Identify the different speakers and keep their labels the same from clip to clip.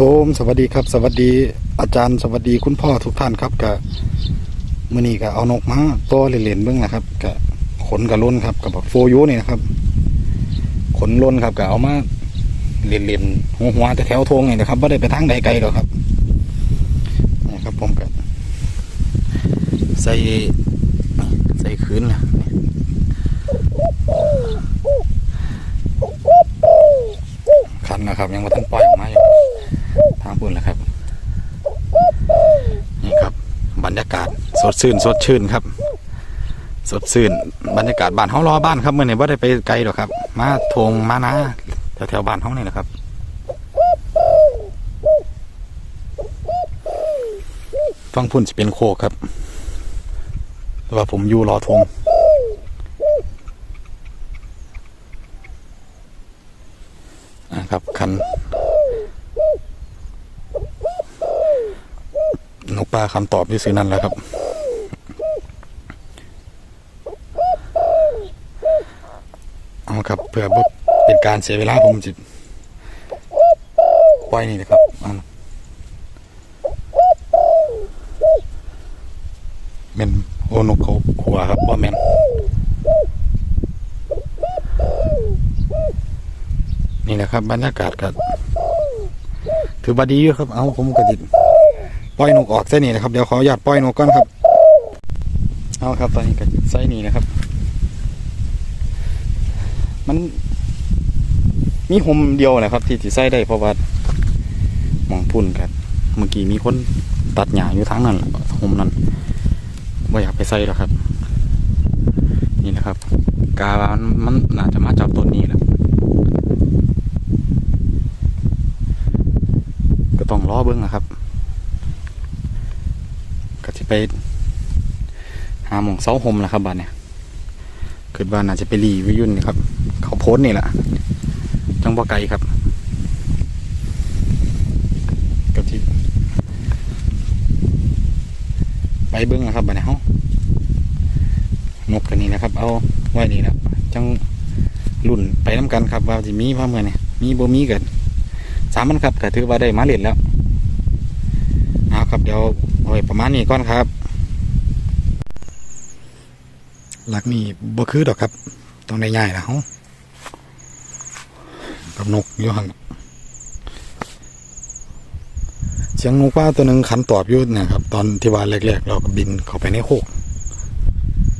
Speaker 1: ผมสวัสดีครับ สวัสดีอาจารย์สวัสดีคุณพ่อทุกท่านครับกับมื่อนี้ก็เอานกมาตัวเหรียญเบื้องนะครับกับขนกับล้นครับกับโฟยูนี่นะครับ ขนล้นครับก็เอามาเหรียญๆหัวหัวแต่แถวทงนี่นะครับไม่ได้ไปทางใดไกลหรอกครับนี่ครับผมก็ใส่ใส่คืนนะคันนะครับ ยังม่ทันปล่อยออกมาอยู่ นแหละครับ นี่ครับ บรรยากาศสดชื่น สดชื่นครับ สดชื่น บรรยากาศบ้านเฮารอบ้านครับเมื่อนี้ว่าได้ไปไกลหรอกครับ มาทงมานาแถวแถวบ้านเฮานี่แหละครับฟังพุ่นจะเป็นโคกครับ แต่ว่าผมอยู่รอทงอะครับคัน นกปลา คำตอบที่ซื้อนั่นแล้วครับ เอาครับเพื่อเป็นการเสียเวลาผมจะปล่อยนี่นะครับเอาเมนโอนกเขาขัวครับว่าแมนนี่แหละครับบรรยากาศก็ถือว่าดีอยู่ครับ เอาผมก็ติด ปล่อยนกออกเส้นนี้นะครับเดี๋ยวขออนุญาตปล่อยนกก่อนครับ เอาครับตอนนี้ก็ไส้นี้นะครับ มันมีหมเดียวนะครับ ที่ที่ใส่ได้เพราะว่าหมองพุ่นกันเมื่อกี้มีคนตัดหญ้าอยู่ทางนั้นหละหมนั้นไม่อยากไปใส่หรอกครับ นี่นะครับ กามันมันน่าจะมาจับต้นนี้แหละก็ต้องรอเบิ้งนะครับ ไป หาหมองเสาหมแหละครับบ้านเนี่ยคิดว่าน่าจะไปรีวิวยุ่นนี่ครับ เขาโพสต์นี่แหละจังบ่ไกลครับก็ที่ไปเบิ้งนะครับบ้านเนี่ยเฮานกกันนี่นะครับ เอาไว้นี่แหละจังรุ่นไปน้กันครับว่าจะมีพ่อเมื่อเนี่ยมีโบมีเกิดสามมันครับก็ถือว่าได้มาเล่นแล้วเอาครับเดี๋ยว เอาไว้ประมาณนี้ก่อนครับ หลักนี่บ่คือดอกครับ ต้องได้ง่ายนะเฮากับนกอยู่ห่างเสียงนกว่าตัวหนึ่งขันตอบอยู่เนะครับ ตอนที่ว่าแรกๆ เราก็บินเข้าไปในโคก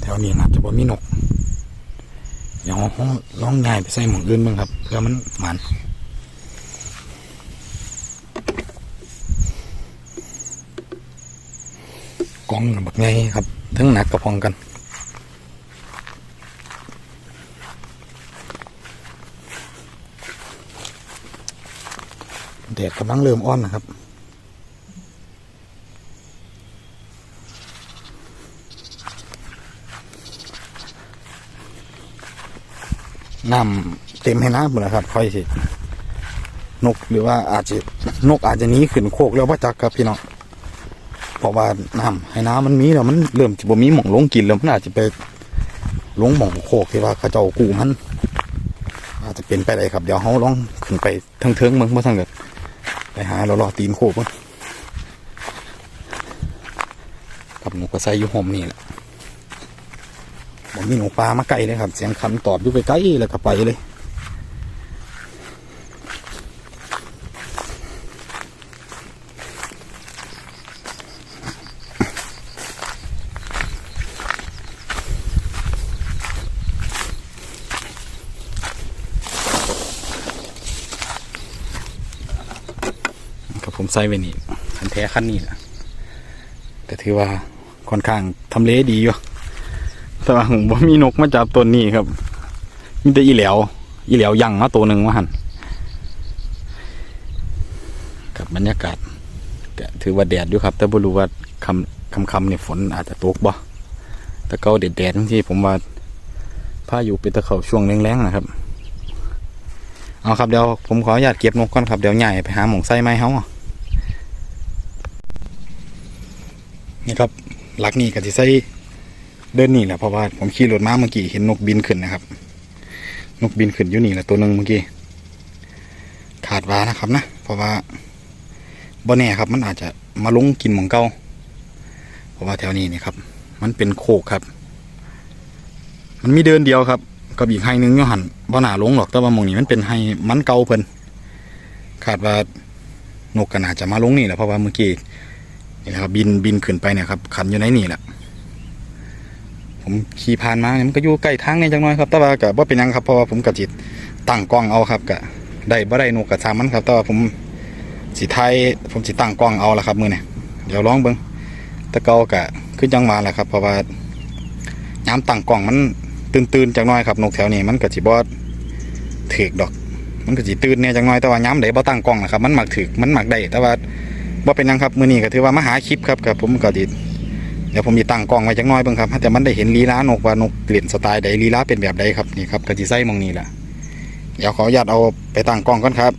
Speaker 1: แถวนี้นะจะบ่มีนกเดี๋ยวเราลองง่ายไปใส่หมองอื่นบ้างครับเพื่อมันหมันกล้ องบักไงครับทั้งหนักกับพองกันแดดกำลังเริ่มอ่อนนะครับน้ำเต็มให้น้ำหมดแล้วครับค่อยสินกหรือว่าอาจจะนกอาจจะหนีขึ้นโคกแล้วว่าจักครับพี่น้อง เพราะว่าน้ำให้น้ำมันมีแล้วมันเริ่มจะบ่มีหม่องลงกินแล้วมันอาจจะไปลงหม่องโคกที่ว่าเขาเจ้ากูมัน อาจจะเป็นไปได้ครับ เดี๋ยวเขาลองขึ้นไปเทิงเมืองเมื่อทั้งเกิดไปหาเรารอตีนโคบมั้งกับหนูก็ใส่อยู่ห่มนี่แหละผมมีหนูปลามาไกลเลยครับ เสียงคันตอบอยู่ไปไกลแล้วก็ไปเลย กับผมใส่ไว้นี่คันแท้คันนี้แหละแต่ถือว่าค่อนข้างทำเลดีอยู่แต่ว่าผมบ่มีนกมาจับตัวนี้ครับ มีแต่อีแหลวอีแหลวยังมาตัวหนึ่งมาหันกับบรรยากาศก็ถือว่าแดดอยู่ครับ แต่บ่รู้ว่าคำคำคำเนี่ยฝนอาจจะตกบ่แต่เกาแดดแดดทั้งที่ผมว่าพาอยุเป็นตะเขาช่วงแรงๆนะครับ เอาครับเดี๋ยวผมขออนุญาตเก็บนกก่อนครับเดี๋ยวใหญ่ไปหาหมองไส้ไม้เฮา นี่ครับหลักนี่กับที่ใส่เดินนี่แหละเพราะว่าผมขี่รถมาเมื่อกี้เห็นนกบินขึ้นนะครับ นกบินขึ้นอยู่นี่แหละตัวหนึ่งเมื่อกี้ขาดวานะครับนะเพราะว่าบ่แน่ครับ มันอาจจะมาลงกินหมองเก่าเพราะว่าแถวนี้นี่ครับ มันเป็นโคกครับ มันมีเดินเดียวครับกับอีกไฮหนึงย่หันบ่หนาลงหรอกแต่ว่ามองนี้มันเป็นไฮมันเก่าเพิ่นคาดว่านกก็น่าจะมาลงนี่แหละเพราะว่าเมื่อกี้ นี่แหละครับ บินบินขึ้นไปเนี่ยครับขันอยู่ในนี่แหละผมขี่ผ่านมาเนี่ยมันก็อยู่ใกล้ทางนี่จังน้อยครับแต่ว่าก็บ่เป็นยังครับเพราะว่าผมกะจิตตั้งกล้องเอาครับก็ได้บ่ได้นกกระซามันครับ แต่ว่าผมสิไทยผมสิตั้งกล้องเอาละครับมื้อนี้เดี๋ยวลองเบิ่งต่เกาก็คือจังหวะแหละครับ เพราะว่ายามตั้งกล้องมันตื่นๆจังน้อยครับนกแถวนี้มันก็สิบ่ถึกดอก มันก็สิตื่นเนี่ยจังน้อยแต่ว่ายามใดบ่ตั้งกล้องนะครับ มันหมักถึกมันหมักได้แต่ว่า ว่าเป็นยังครับมือนี้ก็ถือว่ามาหาคลิปครับกับผมก็สิเดี๋ยวผมจะตั้งกล้องไว้จังน้อยเบิ่งครับแต่มันได้เห็นลีลานกว่านกเปลี่ยนสไตล์ใดลีลาเป็นแบบใดครับนี่ครับก็สิใส่หมองนี้แหละเดี๋ยวขออนุญาตเอาไปตั้งกล้องก่อนครับ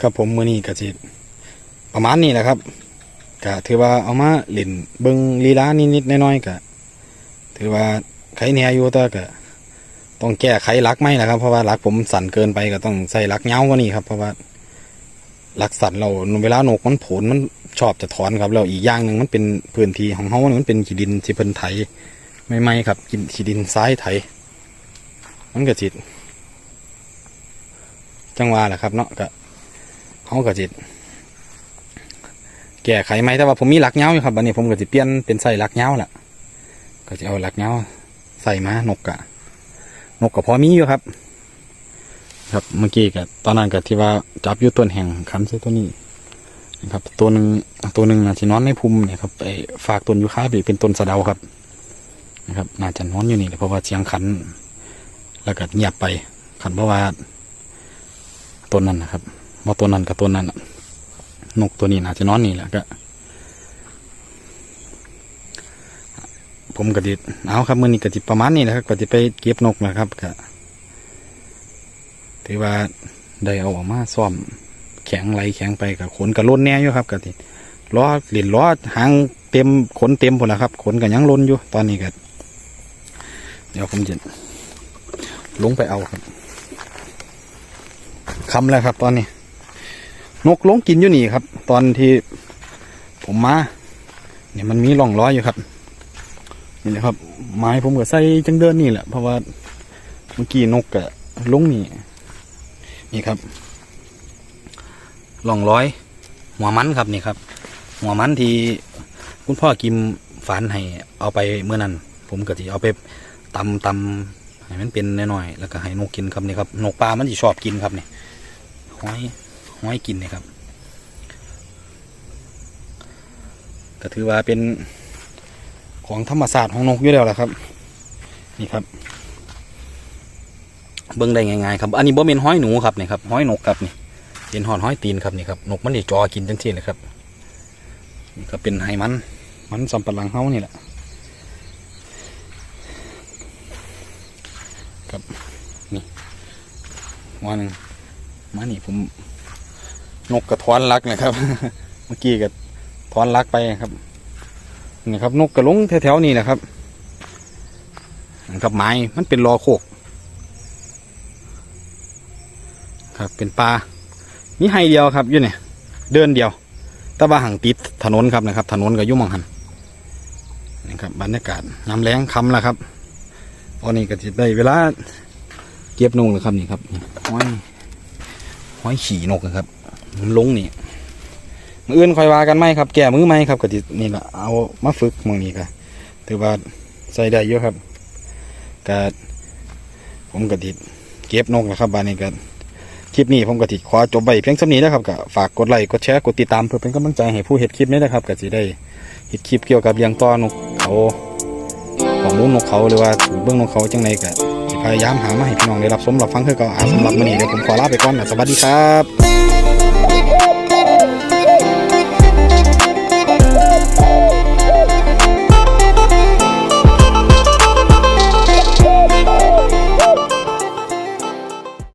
Speaker 1: ครับผมมือนี้ก็สิประมาณนี้แหละครับก็ถือว่าเอามาเล่นเบิงลีลานิดๆน้อยๆก็ถือว่าใครเนี่ยอยู่แต่ก็ต้องแก้ไขลักไมล่ะครับ เพราะว่าลักผมสั่นเกินไปก็ต้องใส่ลักเงากว่านี้ครับ เพราะว่าลักสั่นเราเวลานกมันผลมันชอบจะถอนครับแล้วอีกอย่างหนึ่งมันเป็นพื้นที่ของเขามันเป็นขี้ดินที่เพิ่นไถไม่ไม่ครับกินขี้ดินทรายไถ มันก็จิตจังหวะแหละครับเนาะก็ เขาก็จิแก้ไขไหมแต่ว่าผมมีหลักเงาอยู่ครับอันนี้ผมก็จะเปลี่ยนเป็นใส่หลักเงาแหละก็จะเอาหลักเงาใส่มานกกะ นกก็พอมีอยู่ครับ ครับเมื่อกี้กับตอนนั้นกับที่ว่าจับอยู่ต้นแห่งคันใส่ตัวนี้นะครับ ตัวหนึ่งตัวหนึ่งนะที่นอนในภูมิเนี่ยครับไปฝากต้นยูคาบีเป็นต้นสะเดาครับนะครับน่าจะนอนอยู่นี่เพราะว่าเสียงขัน แล้วก็เงียบไปขันเพราะว่าต้นนั้นนะครับ ว่าตัวนั้นกับตัวนั้นน่ะนกตัวนี้น่าจะนอนนี่แหละก็ ผมก็ดิเอาครับ มื่อนี้ก็จิประมาณนี้นะครับก็จะไปเก็บนกนะครับก็ถือว่าได้เอาออกมาซ่อม แข็งไหลแข็งไปกับขนกับล้นแน่อยู่ครับก็ติล้อหรียญล้อหางเต็มขนเต็มหมดแล้วครับ ขนกับยังล้นอยู่ตอนนี้ก็เดี๋ยวผมจะลงไปเอาครับคำแล้วครับตอนนี้ นกลงกินอยู่นี่ครับ ตอนที่ผมมาเนี่ยมันมีร่องรอยอยู่ครับนี่นะครับ ไม้ผมก็ใส่จังเดินนี่แหละเพราะว่าเมื่อกี้นกกะลงนี่นี่ครับร่องรอย หัวมันครับนี่ครับ หัวมันที่คุณพ่อกิมฝันให้เอาไปเมื่อนั้น ผมก็จะเอาไปตำตำให้มันเป็นน้อยๆแล้วก็ให้นกกินครับนี่ครับนกปลามันจะชอบกินครับนี่หอย ห้อยกินนี่ครับก็ถือว่าเป็นของธรรมศาสตร์ของนกอยู่แล้วแหละครับ นี่ครับ เบิ้งได้ง่ายๆครับ อันนี้บ่เป็นห้อยหนูครับนี่ครับห้อยนกครับนี่เป็นหอนห้อยตีนครับนี่ครับนกมันได้จอกินจังซี่เลยครับนี่ก็เป็นไห้มันมันสำปะหลังเฮานี่แหละครับนี่หันมานี่ผม นกกระท้อนรักนะครับ เมื่อกี้ก็ท้อนรักไปครับนี่ครับ นกกระลงแถวๆนี่นะครับกับไม้มันเป็นรอโคก ครับเป็นปลามีไฮเดียวครับอยู่เนี่ยเดินเดียวต่ว่าห่างติดถนนครับนะครับ ถนนกับยุ่มองหันนี่ครับบรรยากาศน้ำแรงคำแล้วครับตอนนี้ก็จะได้เวลาเก็บนกแล้วครับนี่ครับห้อยห้อยขี่นกนะครับ ลงนี่มืออื่นคอยว่ากันไหมครับ แก้มือไหมครับก็จะนี่แหละเอามาฝึกมองนี้ก็ถือว่าใส่ได้เยอะครับก็ผมก็ติดเก็บนกนะครับบานนี้ก็คลิปนี้ผมก็ติขอจบไปเพียงสำนี้นะครับก็ฝากกดไลค์กดแชร์กดติดตามเพื่อเป็นกำลังใจให้ผู้เห็ดคลิปนี้นะครับก็จะได้เห็ดคลิปเกี่ยวกับเลี้ยงต้อนกเขาของมูลนกเขาหรือว่าถูเบื้องนกเขาจังไรก็พยายามหามาให้พี่น้องได้รับชมรับฟังคือเก็อาสำหรับมื้อนี้เดี๋ยวผมขอลาไปก่อนนะสวัสดีครับ